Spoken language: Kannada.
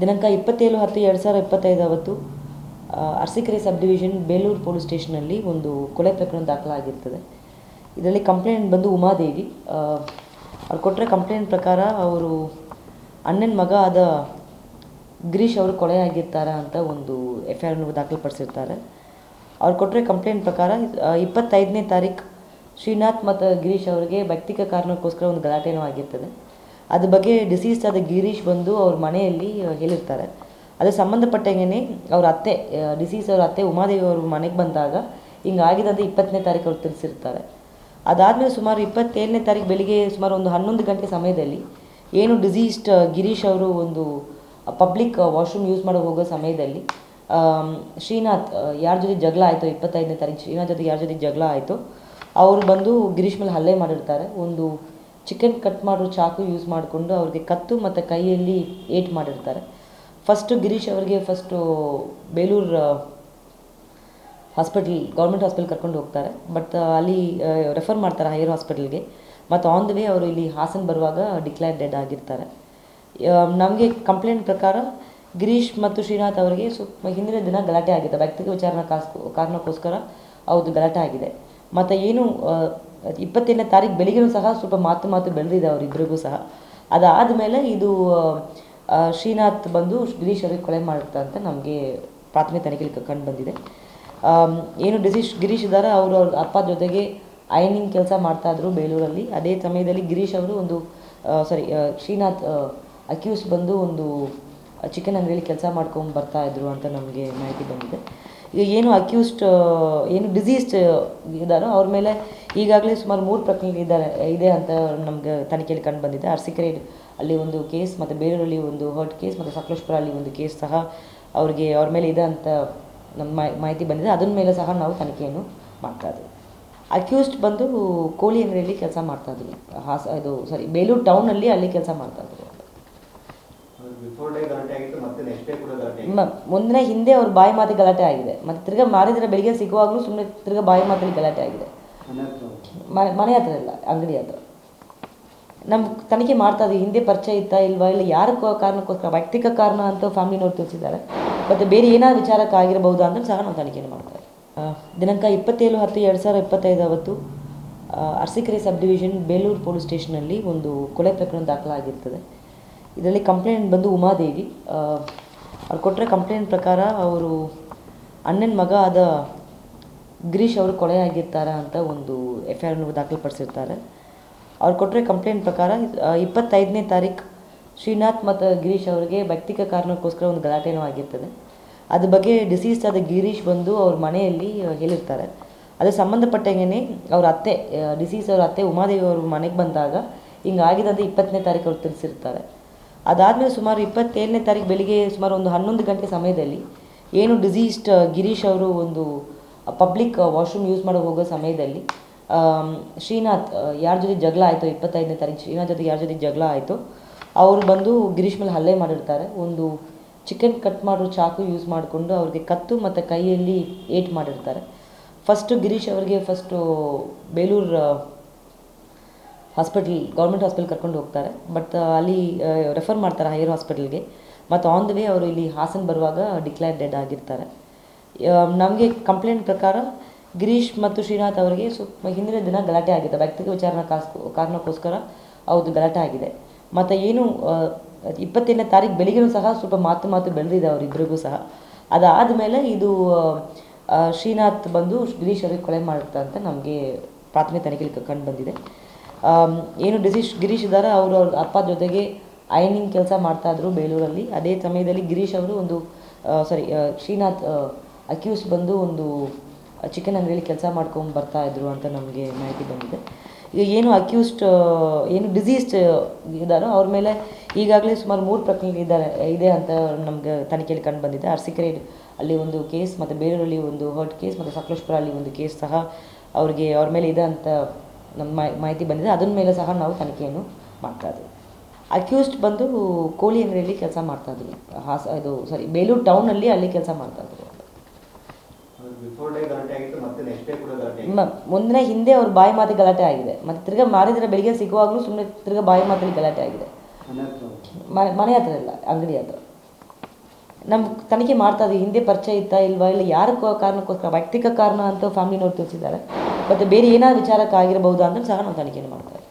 ದಿನಾಂಕ ಇಪ್ಪತ್ತೇಳು ಹತ್ತು ಎರಡು ಸಾವಿರದ ಇಪ್ಪತ್ತೈದು ಅವತ್ತು ಆ, Arsikere sub division Belur police ಸ್ಟೇಷನಲ್ಲಿ ಒಂದು ಕೊಲೆ ಪ್ರಕರಣ ದಾಖಲಾಗಿರ್ತದೆ. ಇದರಲ್ಲಿ ಕಂಪ್ಲೇಂಟ್ ಬಂದು ಉಮಾದೇವಿ. ಅವ್ರು ಕೊಟ್ಟರೆ ಕಂಪ್ಲೇಂಟ್ ಪ್ರಕಾರ ಅವರು ಅಣ್ಣನ ಮಗ ಆದ ಗಿರೀಶ್ ಅವರು ಕೊಲೆ ಆಗಿರ್ತಾರೆ ಅಂತ ಒಂದು ಎಫ್ ಐ ಆರ್ನ ದಾಖಲುಪಡಿಸಿರ್ತಾರೆ. ಅವ್ರು ಕೊಟ್ಟರೆ ಕಂಪ್ಲೇಂಟ್ ಪ್ರಕಾರ ಇಪ್ಪತ್ತೈದನೇ ತಾರೀಕು ಶ್ರೀನಾಥ್ ಮತ್ತು ಗಿರೀಶ್ ಅವರಿಗೆ ವೈಯಕ್ತಿಕ ಕಾರಣಕ್ಕೋಸ್ಕರ ಒಂದು ಗಲಾಟೆನೂ ಆಗಿರ್ತದೆ. ಅದ್ರ ಬಗ್ಗೆ ಡಿಸೀಸ್ ಆದ ಗಿರೀಶ್ ಬಂದು ಅವ್ರ ಮನೆಯಲ್ಲಿ ಹೇಳಿರ್ತಾರೆ. ಅದು ಸಂಬಂಧಪಟ್ಟಂಗೆ ಅವ್ರ ಅತ್ತೆ ಡಿಸೀಸ್ ಅವ್ರ ಅತ್ತೆ ಉಮಾದೇವಿ ಅವ್ರ ಮನೆಗೆ ಬಂದಾಗ ಹಿಂಗಾಗಿದೆ ಅಂತ ಇಪ್ಪತ್ತನೇ ತಾರೀಕು ಅವ್ರು ತಿಳಿಸಿರ್ತಾರೆ. ಅದಾದಮೇಲೆ ಸುಮಾರು ಇಪ್ಪತ್ತೇಳನೇ ತಾರೀಕು ಬೆಳಿಗ್ಗೆ ಸುಮಾರು ಒಂದು ಹನ್ನೊಂದು ಗಂಟೆ ಸಮಯದಲ್ಲಿ ಏನು ಡಿಸೀಸ್ಡ್ ಗಿರೀಶ್ ಅವರು ಒಂದು ಪಬ್ಲಿಕ್ ವಾಶ್ರೂಮ್ ಯೂಸ್ ಮಾಡೋ ಹೋಗೋ ಸಮಯದಲ್ಲಿ ಶ್ರೀನಾಥ್ ಯಾರ ಜೊತೆ ಜಗಳ ಆಯಿತು, ಇಪ್ಪತ್ತೈದನೇ ತಾರೀಕು ಶ್ರೀನಾಥ್ ಜೊತೆ ಯಾರ ಜೊತೆ ಜಗಳ ಆಯಿತು, ಅವರು ಬಂದು ಗಿರೀಶ್ ಮೇಲೆ ಹಲ್ಲೆ ಮಾಡಿರ್ತಾರೆ. ಒಂದು ಚಿಕನ್ ಕಟ್ ಮಾಡೋ ಚಾಕು ಯೂಸ್ ಮಾಡಿಕೊಂಡು ಅವ್ರಿಗೆ ಕತ್ತು ಮತ್ತು ಕೈಯಲ್ಲಿ ಏಟ್ ಮಾಡಿರ್ತಾರೆ. ಫಸ್ಟು ಗಿರೀಶ್ ಅವರಿಗೆ first Belur hospital government hospital ಕರ್ಕೊಂಡು ಹೋಗ್ತಾರೆ. ಬಟ್ ಅಲ್ಲಿ ರೆಫರ್ ಮಾಡ್ತಾರೆ ಹೈಯರ್ ಹಾಸ್ಪಿಟಲ್ಗೆ ಮತ್ತು ಆನ್ ದ ವೇ ಅವರು ಇಲ್ಲಿ ಹಾಸನ ಬರುವಾಗ ಡಿಕ್ಲೇರ್ ಡೆಡ್ ಆಗಿರ್ತಾರೆ. ನಮಗೆ ಕಂಪ್ಲೇಂಟ್ ಪ್ರಕಾರ ಗಿರೀಶ್ ಮತ್ತು ಶ್ರೀನಾಥ್ ಅವರಿಗೆ ಸ್ವಲ್ಪ ಹಿಂದಿನ ದಿನ ಗಲಾಟೆ ಆಗಿದೆ. ವ್ಯಕ್ತಿಗೆ ವಿಚಾರಣ ಕಾಸ್, ಕಾರಣಕ್ಕೋಸ್ಕರ ಅವ್ರದ್ದು ಗಲಾಟೆ ಆಗಿದೆ. ಮತ್ತು ಏನು ಇಪ್ಪತ್ತೇಳನೇ ತಾರೀಕು ಬೆಳಿಗ್ಗೆನೂ ಸಹ ಸ್ವಲ್ಪ ಮಾತು ಮಾತು ಬೆಳೆದಿದೆ ಅವರಿಬ್ಬರಿಗೂ ಸಹ. ಅದಾದ ಮೇಲೆ ಇದು ಶ್ರೀನಾಥ್ ಬಂದು ಗಿರೀಶ್ ಅವರಿಗೆ ಕೊಲೆ ಮಾಡ್ತಾ ಅಂತ ನಮಗೆ ಪ್ರಾಥಮಿಕ ತನಿಖೆಯಲ್ಲಿ ಕಂಡು ಬಂದಿದೆ. ಏನು ಡಿಸಿಶ್, ಗಿರೀಶ್ ಇದ್ದಾರೆ? ಅವರು ಅವ್ರ ಅಪ್ಪ ಜೊತೆಗೆ ಐನಿಂಗ್ ಕೆಲಸ ಮಾಡ್ತಾ ಇದ್ರು ಬೇಲೂರಲ್ಲಿ. ಅದೇ ಸಮಯದಲ್ಲಿ ಗಿರೀಶ್ ಅವರು ಒಂದು ಸಾರಿ ಶ್ರೀನಾಥ್ ಅಕ್ಯೂಸ್ ಬಂದು ಒಂದು ಚಿಕನ್ ಅಂಗಡಿಯಲ್ಲಿ ಕೆಲಸ ಮಾಡ್ಕೊಂಡು ಬರ್ತಾ ಇದ್ರು ಅಂತ ನಮಗೆ ಮಾಹಿತಿ ಬಂದಿದೆ. ಈಗ ಏನು ಅಕ್ಯೂಸ್ಡ್ ಏನು ಡಿಸೀಸ್ಡ್ ಇದ್ದಾರೋ ಅವ್ರ ಮೇಲೆ ಈಗಾಗಲೇ ಸುಮಾರು ಮೂರು ಪ್ರಕರಣ ಇದ್ದಾರೆ, ಇದೆ ಅಂತ ನಮ್ಗೆ ತನಿಖೆಯಲ್ಲಿ ಕಂಡು ಬಂದಿದೆ. ಅರಸೀಕೆರೆ ಅಲ್ಲಿ ಒಂದು ಕೇಸ್ ಮತ್ತು ಬೇಲೂರಲ್ಲಿ ಒಂದು ಹರ್ಟ್ ಕೇಸ್ ಮತ್ತು ಸಕಲೇಶ್ಪುರ ಅಲ್ಲಿ ಒಂದು ಕೇಸ್ ಸಹ ಅವ್ರಿಗೆ ಅವ್ರ ಮೇಲೆ ಇದೆ ಅಂತ ನಮ್ಮ ಮಾಹಿ- ಮಾಹಿತಿ ಬಂದಿದೆ. ಅದನ್ನ ಮೇಲೆ ಸಹ ನಾವು ತನಿಖೆಯನ್ನು ಮಾಡ್ತಾ ಇದ್ದೀವಿ. ಅಕ್ಯೂಸ್ಡ್ ಬಂದು ಕೋಳಿ ಅಂಗಡಿಯಲ್ಲಿ ಕೆಲಸ ಮಾಡ್ತಾ ಇದ್ರು. ಹಾಸ, ಇದು ಸಾರಿ ಬೇಲೂರು ಟೌನಲ್ಲಿ ಅಲ್ಲಿ ಕೆಲಸ ಮಾಡ್ತಾ ಇದ್ರು. ಮುಂದಿನ ಹಿಂದೆ ಅವ್ರ ಬಾಯಿ ಮಾತಿ ಗಲಾಟೆ ಆಗಿದೆ. ಮತ್ತೆ ತಿರ್ಗ ಮಾರಿದ್ರೆ ಬೆಳಿಗ್ಗೆ ಸಿಗುವಾಗಲೂ ಸುಮ್ಮನೆ ತಿರ್ಗ ಬಾಯಿ ಮಾತಲ್ಲಿ ಗಲಾಟೆ ಆಗಿದೆ. ಮನೆ ಹತ್ರ ಇಲ್ಲ ಅಂಗಡಿ ಹತ್ರ. ನಮ್ಮ ತನಿಖೆ ಮಾಡ್ತಾ ಇದ್ದೀವಿ ಹಿಂದೆ ಪರಿಚಯ ಇತ್ತಾ ಇಲ್ವಾ ಇಲ್ಲ ಯಾರ ಕಾರಣಕ್ಕೋಸ್ಕರ ವೈಯಕ್ತಿಕ ಕಾರಣ ಅಂತ ಫ್ಯಾಮಿಲಿನವ್ರು ತಿಳಿಸಿದ್ದಾರೆ. ಮತ್ತೆ ಬೇರೆ ಏನಾದ್ರು ವಿಚಾರಕ್ಕೆ ಆಗಿರಬಹುದು ಅಂತ ಸಹ ನಾವು ತನಿಖೆಯನ್ನು ಮಾಡ್ತಾರೆ ದಿನಾಂಕ ಇಪ್ಪತ್ತೇಳು ಹತ್ತು ಎರಡು ಸಾವಿರದ ಇಪ್ಪತ್ತೈದು ಅವತ್ತು Arsikere sub division Belur police ಸ್ಟೇಷನಲ್ಲಿ ಒಂದು ಕೊಲೆ ಪ್ರಕರಣ ದಾಖಲಾಗಿರ್ತದೆ. ಇದರಲ್ಲಿ ಕಂಪ್ಲೇಂಟ್ ಬಂದು ಉಮಾದೇವಿ. ಅವ್ರು ಕೊಟ್ಟರೆ ಕಂಪ್ಲೇಂಟ್ ಪ್ರಕಾರ ಅವರು ಅಣ್ಣನ ಮಗ ಆದ ಗಿರೀಶ್ ಅವರು ಕೊಲೆ ಆಗಿರ್ತಾರೆ ಅಂತ ಒಂದು ಎಫ್ ಐ ಆರ್ನ ದಾಖಲುಪಡಿಸಿರ್ತಾರೆ. ಅವ್ರು ಕೊಟ್ಟರೆ ಕಂಪ್ಲೇಂಟ್ ಪ್ರಕಾರ ಇಪ್ಪತ್ತೈದನೇ ತಾರೀಕು ಶ್ರೀನಾಥ್ ಮತ್ತು ಗಿರೀಶ್ ಅವರಿಗೆ ವೈಯಕ್ತಿಕ ಕಾರಣಕ್ಕೋಸ್ಕರ ಒಂದು ಗಲಾಟೆನೂ ಆಗಿರ್ತದೆ. ಅದ್ರ ಬಗ್ಗೆ ಡಿಸೀಸ್ ಆದ ಗಿರೀಶ್ ಬಂದು ಅವ್ರ ಮನೆಯಲ್ಲಿ ಹೇಳಿರ್ತಾರೆ. ಅದು ಸಂಬಂಧಪಟ್ಟಂಗೆ ಅವ್ರ ಅತ್ತೆ ಡಿಸೀಸ್ ಅವ್ರ ಅತ್ತೆ ಉಮಾದೇವಿ ಅವ್ರ ಮನೆಗೆ ಬಂದಾಗ ಹಿಂಗಾಗಿದೆ ಅಂತ ಇಪ್ಪತ್ತನೇ ತಾರೀಕು ಅವ್ರು ತಿಳಿಸಿರ್ತಾರೆ. ಅದಾದಮೇಲೆ ಸುಮಾರು ಇಪ್ಪತ್ತೇಳನೇ ತಾರೀಕು ಬೆಳಿಗ್ಗೆ ಸುಮಾರು ಒಂದು ಹನ್ನೊಂದು ಗಂಟೆ ಸಮಯದಲ್ಲಿ ಏನು ಡಿಸೀಸ್ಡ್ ಗಿರೀಶ್ ಅವರು ಒಂದು ಪಬ್ಲಿಕ್ ವಾಶ್ರೂಮ್ ಯೂಸ್ ಮಾಡೋ ಹೋಗೋ ಸಮಯದಲ್ಲಿ ಶ್ರೀನಾಥ್ ಯಾರ ಜೊತೆ ಜಗಳ ಆಯಿತು, ಇಪ್ಪತ್ತೈದನೇ ತಾರೀಕು ಶ್ರೀನಾಥ್ ಜೊತೆ ಯಾರ ಜೊತೆ ಜಗಳ ಆಯಿತು, ಅವರು ಬಂದು ಗಿರೀಶ್ ಮೇಲೆ ಹಲ್ಲೆ ಮಾಡಿರ್ತಾರೆ. ಒಂದು ಚಿಕನ್ ಕಟ್ ಮಾಡೋ ಚಾಕು ಯೂಸ್ ಮಾಡಿಕೊಂಡು ಅವ್ರಿಗೆ ಕತ್ತು ಮತ್ತು ಕೈಯಲ್ಲಿ ಏಟ್ ಮಾಡಿರ್ತಾರೆ. ಫಸ್ಟು ಗಿರೀಶ್ ಅವರಿಗೆ first Belur hospital government hospital ಕರ್ಕೊಂಡು ಹೋಗ್ತಾರೆ. ಬಟ್ ಅಲ್ಲಿ ರೆಫರ್ ಮಾಡ್ತಾರೆ ಹೈಯರ್ ಹಾಸ್ಪಿಟಲ್ಗೆ ಮತ್ತು ಆನ್ ದ ವೇ ಅವರು ಇಲ್ಲಿ ಹಾಸನ ಬರುವಾಗ ಡಿಕ್ಲೇರ್ ಡೆಡ್ ಆಗಿರ್ತಾರೆ. ನಮಗೆ ಕಂಪ್ಲೇಂಟ್ ಪ್ರಕಾರ ಗಿರೀಶ್ ಮತ್ತು ಶ್ರೀನಾಥ್ ಅವರಿಗೆ ಸ್ವಲ್ಪ ಹಿಂದಿನ ದಿನ ಗಲಾಟೆ ಆಗಿದೆ. ವೈಯಕ್ತಿಕ ವಿಚಾರಣ ಕಾಸ್, ಕಾರಣಕ್ಕೋಸ್ಕರ ಅವ್ರದ್ದು ಗಲಾಟೆ ಆಗಿದೆ. ಮತ್ತು ಏನು ಇಪ್ಪತ್ತೇಳನೇ ತಾರೀಕು ಬೆಳಿಗ್ಗೆನೂ ಸಹ ಸ್ವಲ್ಪ ಮಾತು ಮಾತು ಬೆಳೆದಿದೆ ಅವರಿಬ್ಬರಿಗೂ ಸಹ. ಅದಾದ ಮೇಲೆ ಇದು ಶ್ರೀನಾಥ್ ಬಂದು ಗಿರೀಶ್ ಅವರಿಗೆ ಕೊಲೆ ಮಾಡುತ್ತಾ ಅಂತ ನಮಗೆ ಪ್ರಾಥಮಿಕ ತನಿಖೆಯಲ್ಲಿ ಕಂಡು ಬಂದಿದೆ. ಏನು ಡಿಸಿಶ್ ಗಿರೀಶ್ ಇದ್ದಾರೆ, ಅವರು ಅವ್ರ ಅಪ್ಪ ಜೊತೆಗೆ ಐನಿಂಗ್ ಕೆಲಸ ಮಾಡ್ತಾಯಿದ್ರು ಬೇಲೂರಲ್ಲಿ. ಅದೇ ಸಮಯದಲ್ಲಿ ಗಿರೀಶ್ ಅವರು ಒಂದು ಸಾರಿ ಶ್ರೀನಾಥ್ ಅಕ್ಯೂಸ್ ಬಂದು ಒಂದು ಚಿಕನ್ ಅಂಗಡಿಯಲ್ಲಿ ಕೆಲಸ ಮಾಡ್ಕೊಂಡು ಬರ್ತಾ ಇದ್ರು ಅಂತ ನಮಗೆ ಮಾಹಿತಿ ಬಂದಿದೆ. ಈಗ ಏನು ಅಕ್ಯೂಸ್ಡ್ ಏನು ಡಿಸೀಸ್ಡ್ ಇದ್ದಾರೋ ಅವ್ರ ಮೇಲೆ ಈಗಾಗಲೇ ಸುಮಾರು ಮೂರು ಪ್ರಕರಣಗಳು ಇದ್ದಾರೆ, ಇದೆ ಅಂತ ನಮ್ಗೆ ತನಿಖೆಯಲ್ಲಿ ಕಂಡು ಬಂದಿದೆ. ಅರಸೀಕೆರೆ ಅಲ್ಲಿ ಒಂದು ಕೇಸ್, ಮತ್ತು ಬೇಲೂರಲ್ಲಿ ಒಂದು ಹರ್ಟ್ ಕೇಸ್, ಮತ್ತು ಸಕಲೇಶ್ಪುರ ಅಲ್ಲಿ ಒಂದು ಕೇಸ್ ಸಹ ಅವ್ರಿಗೆ ಅವ್ರ ಮೇಲೆ ಇದೆ ಅಂತ ನಮ್ಮ ಮಾಹಿ- ಮಾಹಿತಿ ಬಂದಿದೆ. ಅದನ್ನ ಮೇಲೆ ಸಹ ನಾವು ತನಿಖೆಯನ್ನು ಮಾಡ್ತಾ ಇದ್ದೀವಿ. ಅಕ್ಯೂಸ್ಡ್ ಬಂದು ಕೋಳಿ ಅಂಗಡಿಯಲ್ಲಿ ಕೆಲಸ ಮಾಡ್ತಾ ಇದ್ರು ಹಾಸ ಇದು ಸಾರಿ ಬೇಲೂರು ಟೌನಲ್ಲಿ ಅಲ್ಲಿ ಕೆಲಸ ಮಾಡ್ತಾ ಇದ್ರು ಮುಂದಿನ ಹಿಂದೆ ಅವ್ರ ಬಾಯಿ ಮಾತಿ ಗಲಾಟೆ ಆಗಿದೆ. ಮತ್ತೆ ತಿರ್ಗಾ ಮಾರಿದ್ರೆ ಬೆಳಿಗ್ಗೆ ಸಿಗುವಾಗಲೂ ಸುಮ್ಮನೆ ತಿರ್ಗಾ ಬಾಯಿ ಮಾತಲ್ಲಿ ಗಲಾಟೆ ಆಗಿದೆ. ಮನೆ ಹತ್ರ ಮನೆ ಮನೆ ಹತ್ರ ಇಲ್ಲ ಅಂಗಡಿ ಹತ್ರ. ನಮ್ಮ ತನಿಖೆ ಮಾಡ್ತಾ ಇದ್ದೀವಿ. ಹಿಂದೆ ಪರಿಚಯ ಇತ್ತಾ ಇಲ್ವಾ ಇಲ್ಲ ಯಾರ ಕಾರಣಕ್ಕೋಸ್ಕರ ವೈಯಕ್ತಿಕ ಕಾರಣ ಅಂತ ಫ್ಯಾಮಿಲಿನವ್ರು ತಿಳಿಸಿದ್ದಾರೆ. ಮತ್ತು ಬೇರೆ ಏನಾದ್ರು ವಿಚಾರಕ್ಕಾಗಿರಬಹುದಾ ಅಂತ ಸಹ ನಾವು ತನಿಖೆಯನ್ನು ಮಾಡ್ತಾ ಇದ್ದೀವಿ